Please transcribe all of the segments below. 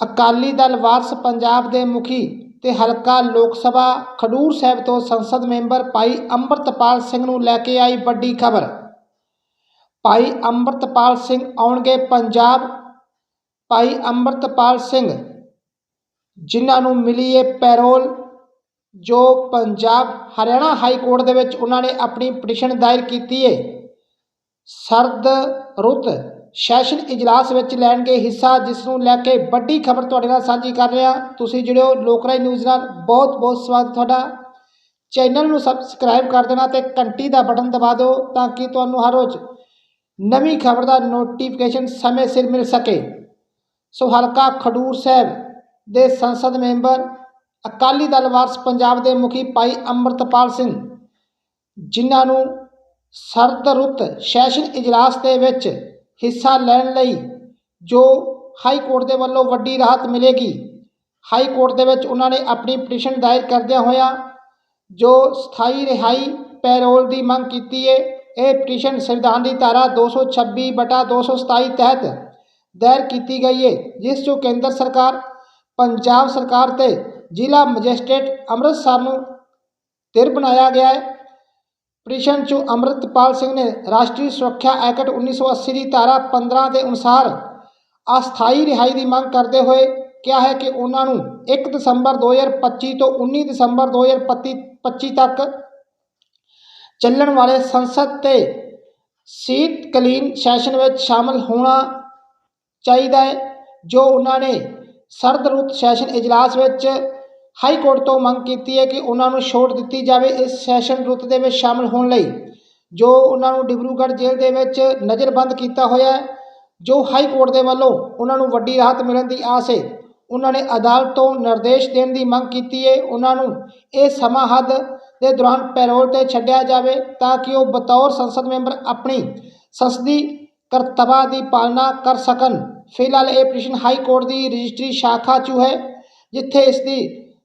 ਅਕਾਲੀ ਦਲ ਵਾਰਸ ਪੰਜਾਬ ਦੇ ਮੁਖੀ ਤੇ ਹਲਕਾ ਲੋਕ ਸਭਾ ਖਡੂਰ ਸਾਹਿਬ ਤੋਂ ਸੰਸਦ ਮੈਂਬਰ ਭਾਈ ਅੰਮ੍ਰਿਤਪਾਲ ਸਿੰਘ ਨੂੰ ਲੈ ਕੇ ਆਈ ਵੱਡੀ ਖਬਰ। ਭਾਈ ਅੰਮ੍ਰਿਤਪਾਲ ਸਿੰਘ ਆਉਣਗੇ ਪੰਜਾਬ। ਭਾਈ ਅੰਮ੍ਰਿਤਪਾਲ ਸਿੰਘ, ਜਿਨ੍ਹਾਂ ਨੂੰ ਮਿਲੀ ਹੈ ਪੈਰੋਲ, ਜੋ ਪੰਜਾਬ ਹਰਿਆਣਾ ਹਾਈ ਕੋਰਟ ਦੇ ਵਿੱਚ ਉਹਨਾਂ ਨੇ ਆਪਣੀ ਪਟੀਸ਼ਨ ਦਾਇਰ ਕੀਤੀ ਹੈ ਸਰਦ ਰੁੱਤ ਸੈਸ਼ਨ ਇਜਲਾਸ ਵਿੱਚ ਲੈਣਗੇ ਹਿੱਸਾ, ਜਿਸ ਨੂੰ ਲੈ ਕੇ ਵੱਡੀ ਖਬਰ ਤੁਹਾਡੇ ਨਾਲ ਸਾਂਝੀ ਕਰ ਰਿਹਾ। ਤੁਸੀਂ ਜਿਹੜੇ ਹੋ ਲੋਕਰਾਈ ਨਿਊਜ਼ ਨਾਲ। ਬਹੁਤ ਬਹੁਤ ਸਵਾਗਤ ਤੁਹਾਡਾ। ਚੈਨਲ ਨੂੰ ਸਬਸਕ੍ਰਾਈਬ ਕਰ ਦੇਣਾ ਤੇ ਘੰਟੀ ਦਾ ਬਟਨ ਦਬਾ ਦਿਓ ਤਾਂ ਕਿ ਤੁਹਾਨੂੰ ਹਰ ਰੋਜ਼ ਨਵੀਂ ਖਬਰ ਦਾ ਨੋਟੀਫਿਕੇਸ਼ਨ ਸਮੇਂ ਸਿਰ ਮਿਲ ਸਕੇ। ਸੋ ਹਲਕਾ ਖਡੂਰ ਸਾਹਿਬ ਦੇ ਸੰਸਦ ਮੈਂਬਰ, ਅਕਾਲੀ ਦਲ ਵਾਰਸ ਪੰਜਾਬ ਦੇ ਮੁਖੀ ਭਾਈ ਅੰਮ੍ਰਿਤਪਾਲ ਸਿੰਘ, ਜਿਨ੍ਹਾਂ ਨੂੰ ਸਰਦ ਰੁੱਤ ਸੈਸ਼ਨ ਇਜਲਾਸ ਦੇ ਵਿੱਚ ਹਿੱਸਾ ਲੈਣ ਲਈ ਜੋ ਹਾਈ ਕੋਰਟ ਦੇ ਵੱਲੋਂ ਵੱਡੀ ਰਾਹਤ ਮਿਲੇਗੀ। ਹਾਈ ਕੋਰਟ ਦੇ ਵਿੱਚ ਉਹਨਾਂ ਨੇ ਆਪਣੀ ਪਟੀਸ਼ਨ ਦਾਇਰ ਕਰਦਿਆਂ ਹੋਇਆ ਜੋ ਸਥਾਈ ਰਿਹਾਈ ਪੈਰੋਲ ਦੀ ਮੰਗ ਕੀਤੀ ਹੈ ਇਹ ਪਟੀਸ਼ਨ ਸੰਵਿਧਾਨ ਦੀ ਧਾਰਾ 226 ਬਟਾ 227 ਤਹਿਤ ਦਾਇਰ ਕੀਤੀ ਗਈ ਹੈ ਜਿਸ 'ਚੋਂ ਕੇਂਦਰ ਸਰਕਾਰ, ਪੰਜਾਬ ਸਰਕਾਰ ਤੇ ਜ਼ਿਲ੍ਹਾ ਮੈਜਿਸਟ੍ਰੇਟ ਅੰਮ੍ਰਿਤਸਰ ਨੂੰ ਧਿਰ ਬਣਾਇਆ ਗਿਆ ਹੈ ਪਟੀਸ਼ਨ 'ਚ ਅੰਮ੍ਰਿਤਪਾਲ ਸਿੰਘ ਨੇ ਰਾਸ਼ਟਰੀ ਸੁਰੱਖਿਆ ਐਕਟ 1980 ਦੀ ਧਾਰਾ 15 ਦੇ ਅਨੁਸਾਰ ਅਸਥਾਈ ਰਿਹਾਈ ਦੀ ਮੰਗ ਕਰਦੇ ਹੋਏ ਕਿਹਾ ਹੈ ਕਿ ਉਹਨਾਂ ਨੂੰ 1 ਦਸੰਬਰ 2025 ਤੋਂ 19 ਦਸੰਬਰ 2025 ਤੱਕ ਚੱਲਣ ਵਾਲੇ ਸੰਸਦ ਤੇ ਸ਼ੀਤਕਾਲੀਨ ਸੈਸ਼ਨ ਵਿੱਚ ਸ਼ਾਮਲ ਹੋਣਾ ਚਾਹੀਦਾ ਹੈ, ਜੋ ਉਹਨਾਂ ਨੇ ਸਰਦ ਰੁੱਤ ਸੈਸ਼ਨ ਇਜਲਾਸ ਵਿੱਚ ਹਾਈ ਕੋਰਟ ਤੋਂ ਮੰਗ ਕੀਤੀ ਹੈ ਕਿ ਉਹਨਾਂ ਨੂੰ ਛੋਟ ਦਿੱਤੀ ਜਾਵੇ। ਇਸ ਸੈਸ਼ਨ ਰੁੱਤ ਦੇ ਵਿੱਚ ਸ਼ਾਮਲ ਹੋਣ ਲਈ ਜੋ ਉਹਨਾਂ ਨੂੰ ਡਿਬਰੂਗੜ੍ਹ ਜੇਲ੍ਹ ਦੇ ਵਿੱਚ ਨਜ਼ਰਬੰਦ ਕੀਤਾ ਹੋਇਆ ਹੈ, ਜੋ ਹਾਈ ਕੋਰਟ ਦੇ ਵੱਲੋਂ ਉਹਨਾਂ ਨੂੰ ਵੱਡੀ ਰਾਹਤ ਮਿਲਣ ਦੀ ਆਸ ਹੈ, ਉਹਨਾਂ ਨੇ ਅਦਾਲਤ ਤੋਂ ਨਿਰਦੇਸ਼ ਦੇਣ ਦੀ ਮੰਗ ਕੀਤੀ ਹੈ। ਉਹਨਾਂ ਨੂੰ ਇਹ ਸਮਾਂ ਹੱਦ ਦੇ ਦੌਰਾਨ ਪੈਰੋਲ ਤੇ ਛੱਡਿਆ ਜਾਵੇ ਤਾਂ ਕਿ ਉਹ ਬਤੌਰ ਸੰਸਦ ਮੈਂਬਰ ਆਪਣੀ ਸੰਸਦੀ ਕਰਤੱਵਾਂ ਦੀ ਪਾਲਣਾ ਕਰ ਸਕਣ। ਫਿਲਹਾਲ ਇਹ ਪਟੀਸ਼ਨ ਹਾਈ ਕੋਰਟ ਦੀ ਰਜਿਸਟਰੀ ਸ਼ਾਖਾ 'ਚ ਹੈ, ਜਿੱਥੇ ਇਸ ਦੀ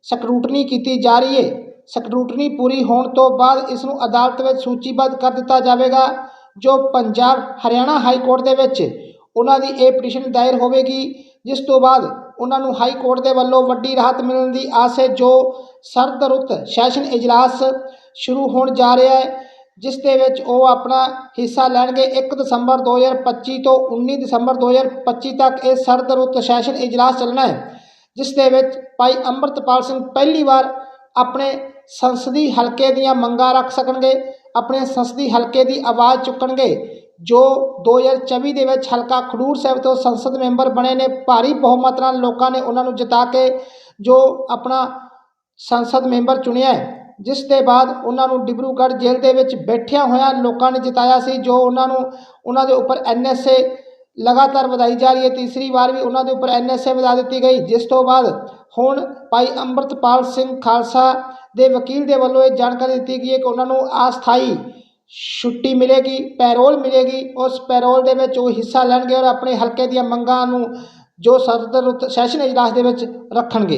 ਸਕਰੂਟਨੀ ਕੀਤੀ ਜਾ ਰਹੀ ਹੈ ਸਕਰੂਟਨੀ ਪੂਰੀ ਹੋਣ ਤੋਂ ਬਾਅਦ ਇਸ ਨੂੰ ਅਦਾਲਤ ਵਿੱਚ ਸੂਚੀਬੱਧ ਕਰ ਦਿੱਤਾ ਜਾਵੇਗਾ, ਜੋ ਪੰਜਾਬ ਹਰਿਆਣਾ ਹਾਈ ਕੋਰਟ ਦੇ ਵਿੱਚ ਉਹਨਾਂ ਦੀ ਇਹ ਪਟੀਸ਼ਨ ਦਾਇਰ ਹੋਵੇਗੀ, ਜਿਸ ਤੋਂ ਬਾਅਦ ਉਹਨਾਂ ਨੂੰ ਹਾਈ ਕੋਰਟ ਦੇ ਵੱਲੋਂ ਵੱਡੀ ਰਾਹਤ ਮਿਲਣ ਦੀ ਆਸ ਹੈ ਜੋ ਸਰਦ ਸੈਸ਼ਨ ਇਜਲਾਸ ਸ਼ੁਰੂ ਹੋਣ ਜਾ ਰਿਹਾ ਹੈ ਜਿਸ ਦੇ ਵਿੱਚ ਉਹ ਆਪਣਾ ਹਿੱਸਾ ਲੈਣਗੇ 1 ਦਸੰਬਰ 2025 ਤੋਂ 19 ਦਸੰਬਰ 2025 ਤੱਕ ਇਹ ਸਰਦਰੁੱਤ ਸੈਸ਼ਨ ਇਜਲਾਸ ਚੱਲਣਾ ਹੈ ਜਿਸ ਦੇ ਵਿੱਚ ਭਾਈ ਅੰਮ੍ਰਿਤਪਾਲ ਸਿੰਘ ਪਹਿਲੀ ਵਾਰ ਆਪਣੇ ਸੰਸਦੀ ਹਲਕੇ ਦੀਆਂ ਮੰਗਾਂ ਰੱਖ ਸਕਣਗੇ, ਆਪਣੇ ਸੰਸਦੀ ਹਲਕੇ ਦੀ ਆਵਾਜ਼ ਚੁੱਕਣਗੇ, ਜੋ 2024 ਦੇ ਵਿੱਚ ਹਲਕਾ ਖਡੂਰ ਸਾਹਿਬ ਤੋਂ ਸੰਸਦ ਮੈਂਬਰ ਬਣੇ ਨੇ, ਭਾਰੀ ਬਹੁਮਤ ਨਾਲ ਲੋਕਾਂ ਨੇ ਉਹਨਾਂ ਨੂੰ ਜਿਤਾ ਕੇ ਜੋ ਆਪਣਾ ਸੰਸਦ ਮੈਂਬਰ ਚੁਣਿਆ ਜਿਸ ਦੇ ਬਾਅਦ ਉਹਨਾਂ ਨੂੰ ਡਿਬਰੂਗੜ੍ਹ ਜੇਲ੍ਹ ਦੇ ਵਿੱਚ ਬੈਠਿਆਂ ਹੋਇਆ ਲੋਕਾਂ ਨੇ ਜਿਤਾਇਆ ਸੀ, ਜੋ ਉਹਨਾਂ ਨੂੰ, ਉਹਨਾਂ ਦੇ ਉੱਪਰ ਐਨਐਸਏ ਲਗਾਤਾਰ ਵਧਾਈ ਜਾ ਰਹੀ ਹੈ। ਤੀਸਰੀ ਵਾਰ ਵੀ ਉਹਨਾਂ ਦੇ ਉੱਪਰ ਐਨਐਸਏ ਵਧਾ ਦਿੱਤੀ ਗਈ, ਜਿਸ ਤੋਂ ਬਾਅਦ ਹੁਣ ਭਾਈ ਅੰਮ੍ਰਿਤਪਾਲ ਸਿੰਘ ਖਾਲਸਾ ਦੇ ਵਕੀਲ ਦੇ ਵੱਲੋਂ ਇਹ ਜਾਣਕਾਰੀ ਦਿੱਤੀ ਗਈ ਹੈ ਕਿ ਉਹਨਾਂ ਨੂੰ ਅਸਥਾਈ ਛੁੱਟੀ ਮਿਲੇਗੀ, ਪੈਰੋਲ ਮਿਲੇਗੀ। ਉਸ ਪੈਰੋਲ ਦੇ ਵਿੱਚ ਉਹ ਹਿੱਸਾ ਲੈਣਗੇ ਔਰ ਆਪਣੇ ਹਲਕੇ ਦੀਆਂ ਮੰਗਾਂ ਨੂੰ ਜੋ ਸਰਦ ਸੈਸ਼ਨ ਇਜਲਾਸ ਦੇ ਵਿੱਚ ਰੱਖਣਗੇ।